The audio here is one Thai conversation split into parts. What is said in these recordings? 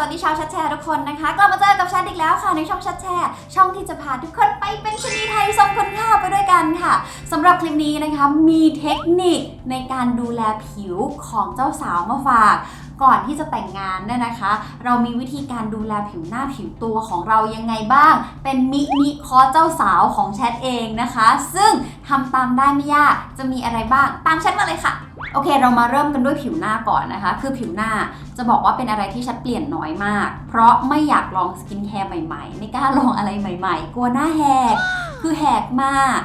สวัสดีชาวชัดแชร์ทุกคนนะคะ กลับมาเจอกับชัดอีกแล้วค่ะในช่องชัดแชร์ช่องที่จะพาทุกคนไปเป็นชนีไทยทรงคุณค่าไปด้วยกันค่ะสำหรับคลิปนี้นะคะมีเทคนิคในการดูแลผิวของเจ้าสาวมาฝากก่อนที่จะแต่งงานเนี่ยนะคะ เรามีวิธีการดูแลผิวหน้าผิวตัวของเรายังไงบ้าง เป็นมินิคอร์เจ้าสาวของแชทเองนะคะ ซึ่งทำตามได้ไม่ยากจะมีอะไรบ้างตามแชทมาเลยค่ะ โอเค เรามาเริ่มกันด้วยผิวหน้าก่อนนะคะ คือผิวหน้าจะบอกว่าเป็นอะไรที่ชัดเปลี่ยนน้อยมาก เพราะไม่อยากลองสกินแคร์ใหม่ๆ ไม่กล้าลองอะไรใหม่ ๆ กลัวหน้าแหก คือแหกมาก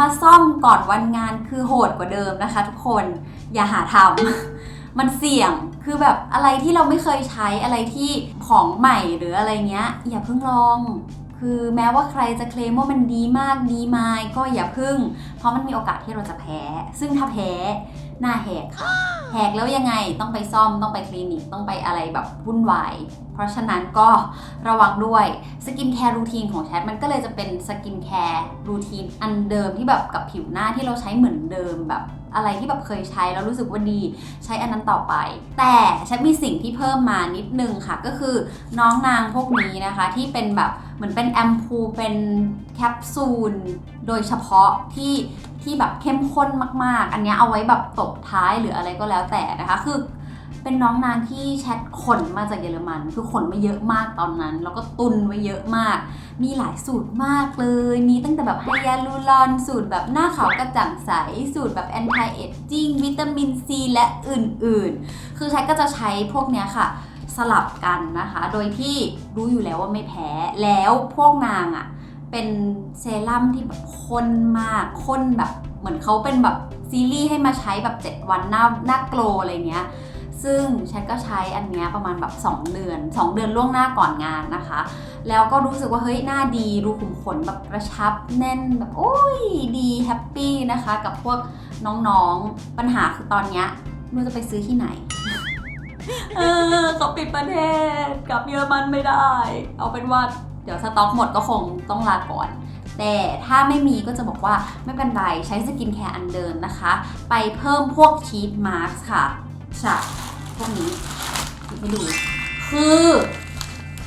มาซ่อมก่อนวันงานคือโหดกว่าเดิมนะคะ ทุกคน อย่าหาทำ มันเสี่ยง คือแบบอะไรที่เราไม่เคยใช้ อะไรที่ของใหม่หรืออะไรเงี้ย อย่าเพิ่งลองคือแม้ว่าใครจะเคลมว่ามันดีมากดีมายก็อย่าพึ่ง เพราะมันมีโอกาสที่เราจะแพ้ ซึ่งถ้าแพ้ หน้าแหกค่ะ แหกแล้วยังไงต้องไปซ่อมต้องไปคลินิกต้องไปอะไรแบบวุ่นวาย เพราะฉะนั้นก็ระวังด้วยสกินแคร์รูทีนของแชทมันก็เลยจะเป็นสกินแคร์รูทีนอันเดิมที่แบบกับผิวหน้าที่เราใช้เหมือนเดิมแบบ อะไรที่แบบเคยใช้แล้วรู้สึกว่าดี ใช้อันนั้นต่อไป แต่แชทมีสิ่งที่เพิ่มมานิดนึงค่ะ ก็คือน้องนางพวกนี้นะคะที่เป็นแบบเหมือนเป็นแอมพูเป็นแคปซูลโดยเฉพาะที่ที่แบบเข้มข้นมาก ๆ อันนี้เอาไว้แบบตบท้ายหรืออะไรก็แล้วแต่นะคะ คือ เป็นน้องนางที่แชทขนมาจากเยอรมัน คือขนมาเยอะมากตอนนั้น แล้วก็ตุนไว้เยอะมาก มีหลายสูตรมากเลย มีตั้งแต่แบบไฮยาลูรอน สูตรแบบหน้าขาวกระจ่างใส สูตรแบบแอนตี้เอจจิ้งวิตามินซีและอื่นๆ คือแชทก็จะใช้พวกเนี้ยค่ะ สลับกันนะคะ โดยที่รู้อยู่แล้วว่าไม่แพ้ แล้วพวกนางอะ่ะ เป็นเซรั่มที่แบบข้นมากข้นแบบเหมือนเขาเป็นแบบซีรีส์ให้มาใช้แบบ 7 วันหน้าหน้าโกลอะไรเงี้ย ซึ่งฉันก็ใช้อันนี้ประมาณแบบ 2 เดือน 2 เดือนล่วงหน้าก่อนงานนะคะ แล้วก็รู้สึกว่าเฮ้ยหน้าดีรูขุมขนแบบกระชับแน่นแบบโอ้ยดีแฮปปี้นะคะกับพวกน้องๆปัญหาคือตอนเนี้ยไม่รู้จะไปซื้อที่ไหนเออเขาปิดประเทศกลับเยอรมันไม่ได้ เอาเป็นว่าเดี๋ยวสต็อกหมดก็คงต้องลาก่อน แต่ถ้าไม่มีก็จะบอกว่าไม่เป็นไรใช้สกินแคร์อันเดิมนะคะ ไปเพิ่มพวกชีทมาร์กค่ะใช่ วกนี้หยิบให้ดู คือ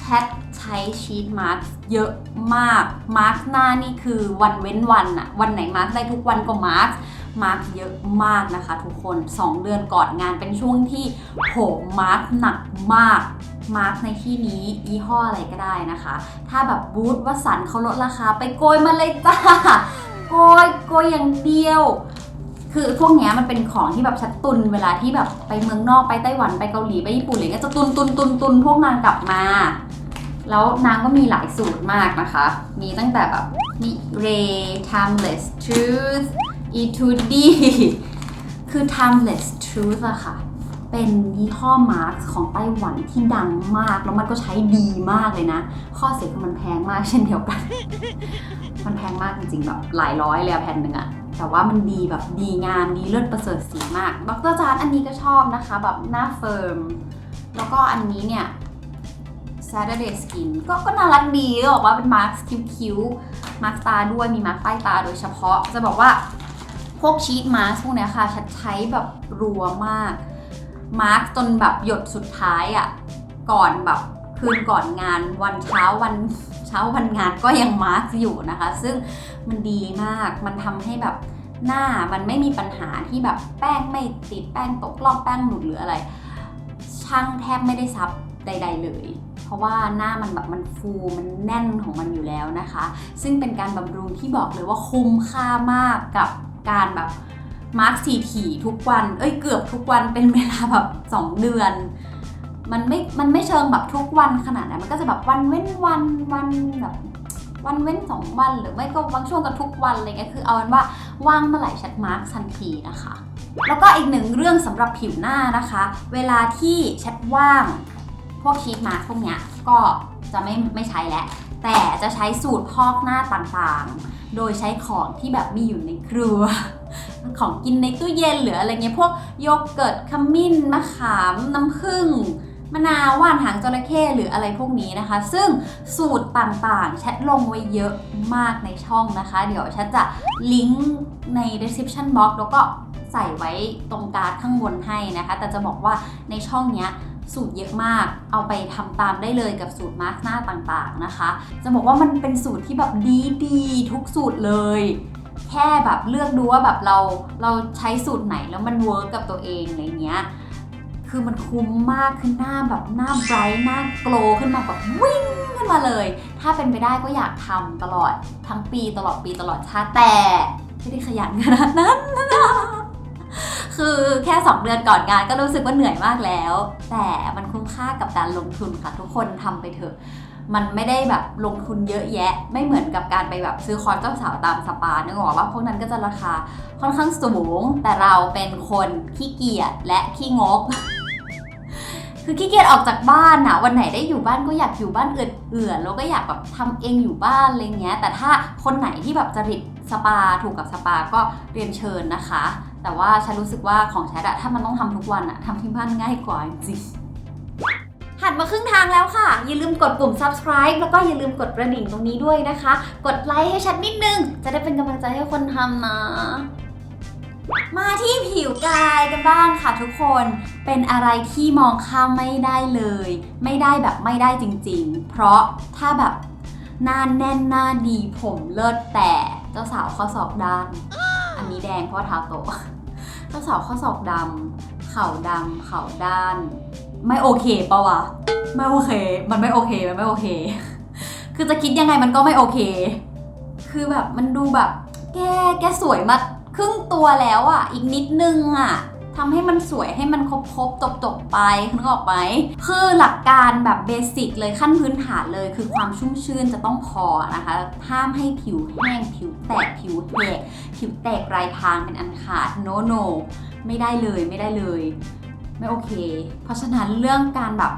แพทใช้ชีทมาร์กเยอะมาก มาร์กหน้านี่คือวันเว้นวันอะวันไหนมาร์กได้ทุกวันก็มาร์กมาร์กเยอะมากนะคะทุกคน 2 เดือนก่อนงานเป็นช่วงที่โหมาร์กหนักมากมาร์กในที่นี้ยี่ห้ออะไรก็ได้นะคะ ถ้าแบบบูธวัสันเขาลดราคาไปโกยมาเลยจ้า โกยโกยอย่างเดียว คือพวกเนี้ยมันเป็นของที่แบบชัดตุนเวลาที่แบบไปเมืองนอกไปไต้หวันไปเกาหลีไปญี่ปุ่นอะไรเงี้ยจะตุนตุนตุนตุนพวกนางกลับมา แล้วนางก็มีหลายสูตรมากนะคะ มีตั้งแต่แบบมี Ray Timeless Truth e t u d คือ Timeless Truth อะค่ะ เป็นยี่ห้อมาร์คของไต้หวันที่ดังมาก แล้วมันก็ใช้ดีมากเลยนะ ข้อเสียคือมันแพงมากเช่นเดียวกัน มันแพงมากจริงๆแบบหลายร้อยเลยอะแผ่นหนึ่งอะ แต่ว่ามันดีแบบดีงามดีเลิศประเสริฐสีมากดรจาร์อันนี้ก็ชอบนะคะ แบบหน้าเฟิร์ม แล้วก็อันนี้เนี่ย Saturday Skin ก็ก็น่ารักดีก็บอกว่าเป็นมาร์คคิ้วๆมาร์คตาด้วยมีมาร์คใต้ตาโดยเฉพาะ จะบอกว่าพวกชีทมาร์คพวกเนี้ยค่ะฉันใช้แบบรัวมาก มาร์คจนแบบหยดสุดท้ายอะ่ะ ก่อนแบบ คืนก่อนงานวันเช้าวันเช้าวันงานก็ยังมาร์อยู่นะคะ ซึ่งมันดีมากมันทำให้แบบหน้ามันไม่มีปัญหาที่แบบแป้งไม่ติดแป้งตกลอกแป้งหลุดหรืออะไร ช่างแทบไม่ได้ซับใด ๆ เลย เพราะว่าหน้ามันแบบมันฟูมันแน่นของมันอยู่แล้วนะคะ ซึ่งเป็นการบำรุงที่บอกเลยว่าคุ้มค่ามากกับการแบบมาร์คสีถี่ทุกวัน เอ้ยเกือบทุกวันเป็นเวลาแบบ 2 เดือน มันไม่ มันไม่เชิงแบบทุกวันขนาดนั้น มันก็จะแบบวันเว้นวันวันแบบวันเว้นสองวันหรือไม่ก็บางช่วงก็ทุกวันอะไรเงี้ยคือเอาเป็นว่าว่างเมื่อไหร่ชัดมาร์คทันทีนะคะ แล้วก็อีกหนึ่งเรื่องสำหรับผิวหน้านะคะ เวลาที่แชทว่าง พวกชีทมาร์คพวกเนี้ยก็จะไม่ไม่ใช้แล้วแต่จะใช้สูตรพอกหน้าต่างๆ โดยใช้ของที่แบบมีอยู่ในครัว ของกินในตู้เย็นหรืออะไรเงี้ยพวกโยเกิร์ตขมิ้นมะขามน้ำผึ้ง มะนาวว่านหางจระเข้หรืออะไรพวกนี้นะคะ ซึ่งสูตรต่างๆ แชทลงไว้เยอะมากในช่องนะคะ เดี๋ยวแชทจะลิงก์ใน description box แล้วก็ใส่ไว้ตรงการ์ดข้างบนให้นะคะ แต่จะบอกว่าในช่องเนี้ยสูตรเยอะมาก เอาไปทำตามได้เลยกับสูตรมาร์กหน้าต่างๆนะคะ จะบอกว่ามันเป็นสูตรที่แบบดีดีๆทุกสูตรเลย แค่แบบเลือกดูว่าแบบเราเราใช้สูตรไหนแล้วมันเวิร์กกับตัวเองอะไรเงี้ย คือมันคุ้มมากคือหน้าแบบหน้าไบรท์หน้าโกล์ขึ้นมาแบบวิ่งขึ้นมาเลย ถ้าเป็นไปได้ก็อยากทำตลอดทั้งปีตลอดปีตลอดชาติแต่ไม่ได้ขยันขนาดนั้นคือแค่ 2 เดือนก่อนงานก็รู้สึกว่าเหนื่อยมากแล้ว แต่มันคุ้มค่ากับการลงทุนค่ะ ทุกคนทำไปเถอะ มันไม่ได้แบบลงทุนเยอะแยะ ไม่เหมือนกับการไปแบบซื้อคอร์สเจ้าสาวตามสปานึกออกว่าพวกนั้นก็จะราคาค่อนข้างสูง แต่เราเป็นคนขี้เกียจและขี้งก คือขี้เกียจออกจากบ้านอะวันไหนได้อยู่บ้านก็อยากอยู่บ้านเอื่อนๆแล้วก็อยากแบบทำเองอยู่บ้านอะไรเงี้ย แต่ถ้าคนไหนที่แบบจริตสปาถูกกับสปาก็เรียนเชิญนะคะ แต่ว่าฉันรู้สึกว่าของแชทอะถ้ามันต้องทำทุกวันอะทำที่บ้านง่ายกว่าจริงหันมาครึ่งทางแล้วค่ะ อย่าลืมกดปุ่ม subscribe แล้วก็อย่าลืมกดกระดิ่งตรงนี้ด้วยนะคะ กดไลค์ให้ชัดนิดนึง จะได้เป็นกำลังใจให้คนทำนะ มาที่ผิวกายกันบ้างค่ะทุกคนเป็นอะไรที่มองข้ามไม่ได้เลย ไม่ได้แบบไม่ได้จริง ๆ เพราะถ้าแบบหน้าแน่นหน้าดีผมเลิศแต่เจ้าสาวข้อศอกด้านอันนี้แดงเพราะเท้าโตเจ้าสาวข้อศอกดำเข่าดำเข่าด้าน ไม่โอเคปะวะไม่โอเค มันไม่โอเคมันไม่โอเค คือจะคิดยังไงมันก็ไม่โอเค คือแบบมันดูแบบ แกแกสวยมาก ครึ่งตัวแล้วอะ่ะ อีกนิดนึงอะ่ะทำให้มันสวยให้มันครบครบจบจบไปนึกออกไหมคือหลักการแบบเบสิกเลยขั้นพื้นฐานเลยคือความชุ่มชื่นจะต้องพอนะคะ ห้ามให้ผิวแห้ง ผิวแตก ผิวแหกผิวแตกรายทางเป็นอันขาดโนโนไม่ได้เลยไม่ได้เลย ไม่โอเค เพราะฉะนั้นเรื่องการแบบ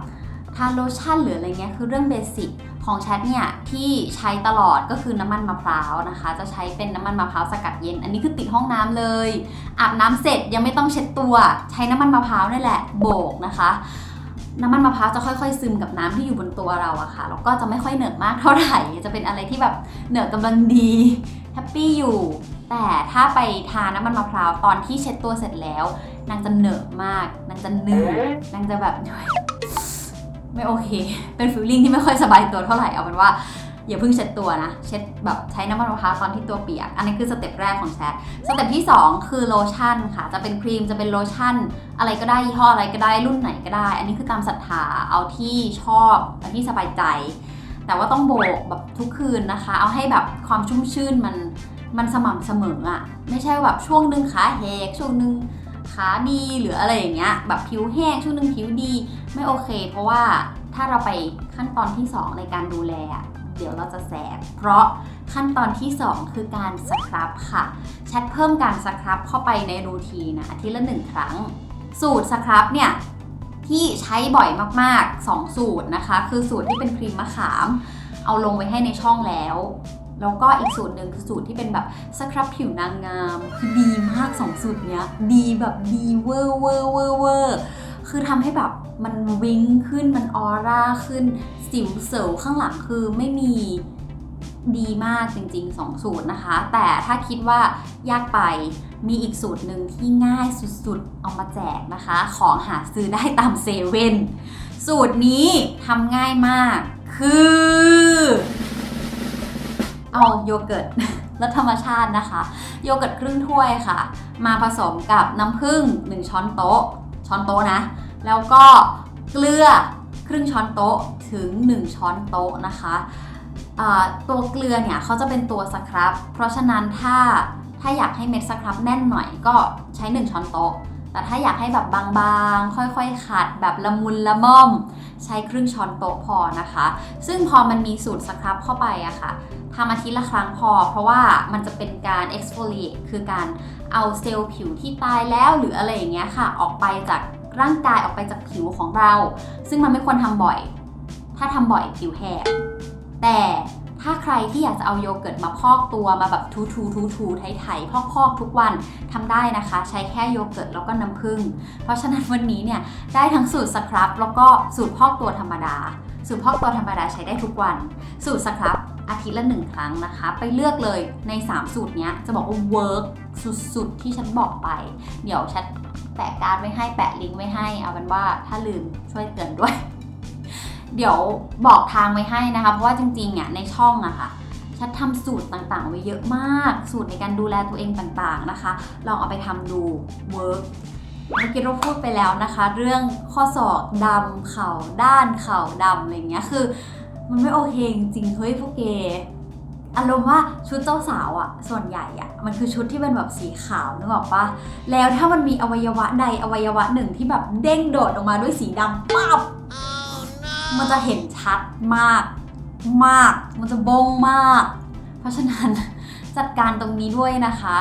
ทาโลชั่นหรืออะไรเงี้ยคือเรื่องเบสิก ของแชทเนี่ยที่ใช้ตลอดก็คือน้ำมันมะพร้าวนะคะ จะใช้เป็นน้ำมันมะพร้าวสกัดเย็น อันนี้คือติดห้องน้ำเลยอาบน้ำเสร็จยังไม่ต้องเช็ดตัวใช้น้ำมันมะพร้าวนี่แหละโบกนะคะน้ำมันมะพร้าวจะค่อยๆ ซึมกับน้ำที่อยู่บนตัวเราอะค่ะแล้วก็จะไม่ค่อยเหนอะมากเท่าไหร่จะเป็นอะไรที่แบบเหนอะกำลังดีแฮปปี้อยู่ แต่ถ้าไปทาน้ำมันมะพร้าวตอนที่เช็ดตัวเสร็จแล้ว นางจะเหนอะมาก นางจะเหนื่อยนางจะแบบ ไม่โอเค เป็นฟีลลิ่งที่ไม่ค่อยสบายตัวเท่าไหร่เอาเป็นว่าอย่าเพิ่งเช็ดตัวนะ เช็ดแบบใช้น้ำมันมะพร้าวตอนที่ตัวเปียก อันนี้คือสเต็ปแรกของแชทสเต็ปที่ 2 คือโลชั่นค่ะ จะเป็นครีมจะเป็นโลชั่น อะไรก็ได้ยี่ห้ออะไรก็ได้รุ่นไหนก็ได้ อันนี้คือตามศรัทธาเอาที่ชอบเอาที่สบายใจ แต่ว่าต้องโบกแบบทุกคืนนะคะ เอาให้แบบความชุ่มชื่นมันมันสม่ำเสมออะไม่ใช่ว่าแบบช่วงหนึ่งขาแหกช่วงหนึ่ง ขาดีหรืออะไรอย่างเงี้ยแบบผิวแห้งช่วงหนึ่งผิวดีไม่โอเค เพราะว่าถ้าเราไปขั้นตอนที่ 2 ในการดูแล เดี๋ยวเราจะแสบ เพราะขั้นตอนที่ 2 คือการสครับค่ะแชทเพิ่มการสครับเข้าไปในรูทีนะอาทิตย์ละหนึ่งครั้ง สูตรสครับเนี่ยที่ใช้บ่อยมากๆ 2 สูตรนะคะ คือสูตรที่เป็นครีมมะขาม เอาลงไว้ให้ในช่องแล้ว แล้วก็อีกสูตรหนึ่งคือสูตรที่เป็นแบบสครับผิวนางงามคือดีมาก2สูตรเนี้ยดีแบบดีเวอร์เวอร์เวอร์เวอร์คือทำให้แบบมันวิงขึ้นมันออร่าขึ้นสิวเสวข้างหลังคือไม่มีดีมากจริงๆ 2 สูตรนะคะ แต่ถ้าคิดว่ายากไปมีอีกสูตรหนึ่งที่ง่ายสุดๆ เอามาแจกนะคะ ของหาซื้อได้ตามเซเว่นสูตรนี้ทำง่ายมากคือ เอาโยเกิร์ตรสธรรมชาตินะคะ โยเกิร์ตครึ่งถ้วยค่ะ มาผสมกับน้ำผึ้ง1 ช้อนโต๊ะ ช้อนโต๊ะนะ แล้วก็เกลือครึ่งช้อนโต๊ะถึง 1 ช้อนโต๊ะนะคะตัวเกลือเนี่ยเขาจะเป็นตัวสครับ เพราะฉะนั้นถ้าถ้าอยากให้เม็ดสครับแน่นหน่อยก็ใช้ 1 ช้อนโต๊ะ แต่ถ้าอยากให้แบบบางๆ ค่อยๆขัดแบบละมุนละม่อม ใช้ครึ่งช้อนโต๊ะพอนะคะ ซึ่งพอมันมีสูตรสครับเข้าไปอะค่ะทำอาทิตย์ละครั้งพอ เพราะว่ามันจะเป็นการ exfoliate คือการเอาเซลล์ผิวที่ตายแล้วหรืออะไรอย่างเงี้ยค่ะ ออกไปจากร่างกายออกไปจากผิวของเรา ซึ่งมันไม่ควรทำบ่อย ถ้าทำบ่อยผิวแห้งแต่ ถ้าใครที่อยากจะเอาโยเกิร์ตมาพอกตัวมาแบบทูทูทูทูไถไถพอกพอกทุกวันทำได้นะคะ ใช้แค่โยเกิร์ตแล้วก็น้ำผึ้งเพราะฉะนั้นวันนี้เนี่ยได้ทั้งสูตรสครับแล้วก็สูตรพอกตัวธรรมดา สูตรพอกตัวธรรมดาใช้ได้ทุกวัน สูตรสครับอาทิตย์ละหนึ่งครั้งนะคะ ไปเลือกเลยใน 3 สูตรเนี้ยจะบอกว่าเวิร์กสุดๆ ที่ฉันบอกไป เดี๋ยวแชทแปะการ์ดไว้ให้แปะลิงก์ไว้ให้ เอาเป็นว่าถ้าลืมช่วยเตือนด้วย เดี๋ยวบอกทางไว้ให้นะคะ เพราะว่าจริงๆอะในช่องอะค่ะชัดทำสูตรต่างๆ ไว้เยอะมาก สูตรในการดูแลตัวเองต่างๆนะคะ ลองเอาไปทำดูเวิร์กเมื่อกี้เราพูดไปแล้วนะคะ เรื่องข้อศอกดำเข่าด้านเข่าดำอะไรเงี้ยคือ มันไม่โอเคจริงๆเฮ้ยพวกเกอารมณ์ว่าชุดเจ้าสาวอะส่วนใหญ่อะมันคือชุดที่เป็นแบบสีขาวนึกออกปะแล้วถ้ามันมีอวัยวะใดอวัยวะหนึ่งที่แบบเด้งโดดออกมาด้วยสีดำปั๊บ มันจะเห็นชัดมากมาก มันจะบงมาก เพราะฉะนั้นจัดการตรงนี้ด้วยนะคะ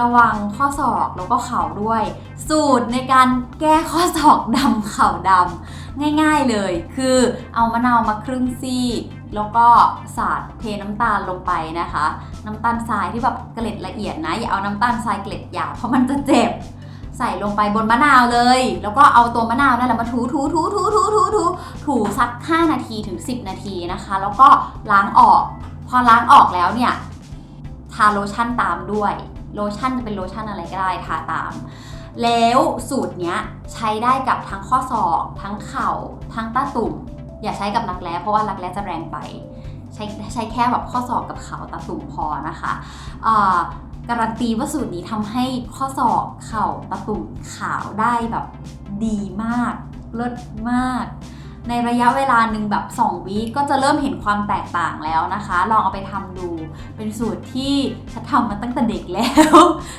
ระวังข้อศอกแล้วก็เข่าด้วย สูตรในการแก้ข้อศอกดำเข่าดำง่ายๆเลย คือเอามะนาวมาครึ่งซี่แล้วก็สาดเทน้ำตาลลงไปนะคะ น้ำตาลทรายที่แบบเกล็ดละเอียดนะ อย่าเอาน้ำตาลทรายเกล็ดหยาบเพราะมันจะเจ็บ ใส่ลงไปบนมะนาวเลย แล้วก็เอาตัวมะนาวนั่นแหละมาถูถูถูถูถูถูถูถูสัก 5 นาทีถึง 10 นาทีนะคะ แล้วก็ล้างออก พอล้างออกแล้วเนี่ยทาโลชั่นตามด้วย โลชั่นจะเป็นโลชั่นอะไรก็ได้ทาตาม แล้วสูตรเนี้ยใช้ได้กับทั้งข้อศอก ทั้งเข่า ทั้งต้าตุ่ม อย่าใช้กับรักแร้เพราะว่ารักแร้จะแรงไปใช้ใช้แค่แบบข้อศอกกับเข่าตาตุ่มพอนะคะ การันตีว่าสูตรนี้ทำให้ข้อศอกเข่าตาตุ่มขาวได้แบบดีมากเลิศมาก ในระยะเวลาหนึ่งแบบ 2 วีก็จะเริ่มเห็นความแตกต่างแล้วนะคะ ลองเอาไปทำดู เป็นสูตรที่ฉันทำมาตั้งแต่เด็กแล้ว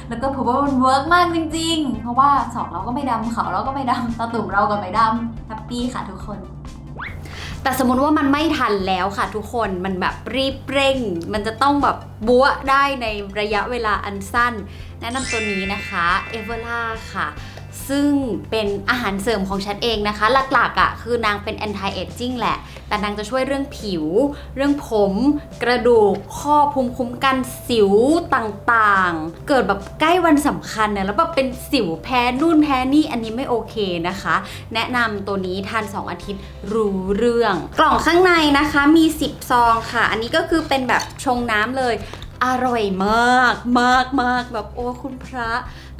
แล้วก็พบว่ามันเวิร์กมากจริง ๆ เพราะว่าศอกเราก็ไม่ดำเขาเราก็ไม่ดำตาตุ่มเราก็ไม่ดำแฮปปี้ค่ะทุกคน แต่สมมติว่ามันไม่ทันแล้วค่ะทุกคนมันแบบรีบเร่ง มันจะต้องแบบบัวได้ในระยะเวลาอันสั้น แนะนำตัวนี้นะคะเอเวอร่าค่ะซึ่งเป็นอาหารเสริมของฉันเองนะคะ หลักๆอะ่ะคือนางเป็น anti aging แหละ แต่นางจะช่วยเรื่องผิว เรื่องผม กระดูกข้อภูมิคุ้มกันสิวต่างๆ เกิดแบบใกล้วันสำคัญเนี่ยแล้วแบบเป็นสิวแพ้นู่นแพ้นี่อันนี้ไม่โอเคนะคะ แนะนำตัวนี้ทาน 2 อาทิตย์รู้เรื่อง กล่องข้างในนะคะมี 10 ซองค่ะ อันนี้ก็คือเป็นแบบชงน้ำเลยอร่อยมากมากมากแบบโอ้คุณพระ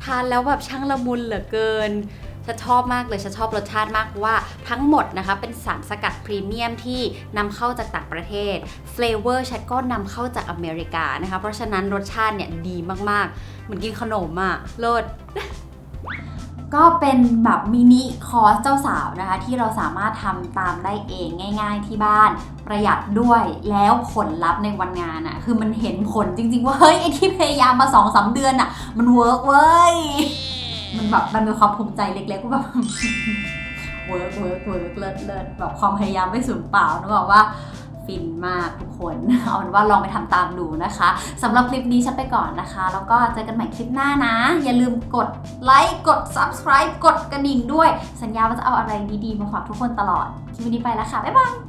ทานแล้วแบบช่างละมุนเหลือเกิน ฉันชอบมากเลยฉันชอบรสชาติมากว่าทั้งหมดนะคะเป็นสารสกัดพรีเมียมที่นำเข้าจากต่างประเทศเฟลเวอร์ฉันก็นำเข้าจากอเมริกานะคะเพราะฉะนั้นรสชาติเนี่ยดีมากๆ เหมือนกินขนมอะโลดก็เป็นแบบมินิคอร์สเจ้าสาวนะคะ ที่เราสามารถทำตามได้เองง่าย ๆ ที่บ้านประหยัดด้วยแล้วผลลัพธ์ในวันงานอะคือมันเห็นผลจริง ๆ ว่า เฮ้ย ไอที่พยายามมา2อสเดือนอะ มันเวิร์กเว้ย มันแบบมันมีความภูมิใจเล็กๆก็แบบเวิร์กเวิร์กเวิร์กเลิศเลิศแบบความพยายามไม่สูญเปล่านึกออกว่าฟินมากทุกคนเอาเป็นว่าลองไปทำตามดูนะคะสำหรับคลิปนี้ฉันไปก่อนนะคะ แล้วก็เจอกันใหม่คลิปหน้านะ อย่าลืมกดไลค์กด subscribe กดกระดิ่งด้วย สัญญาว่าจะเอาอะไรดีๆ มาฝากทุกคนตลอด คลิปนี้ไปแล้วค่ะ บ๊ายบาย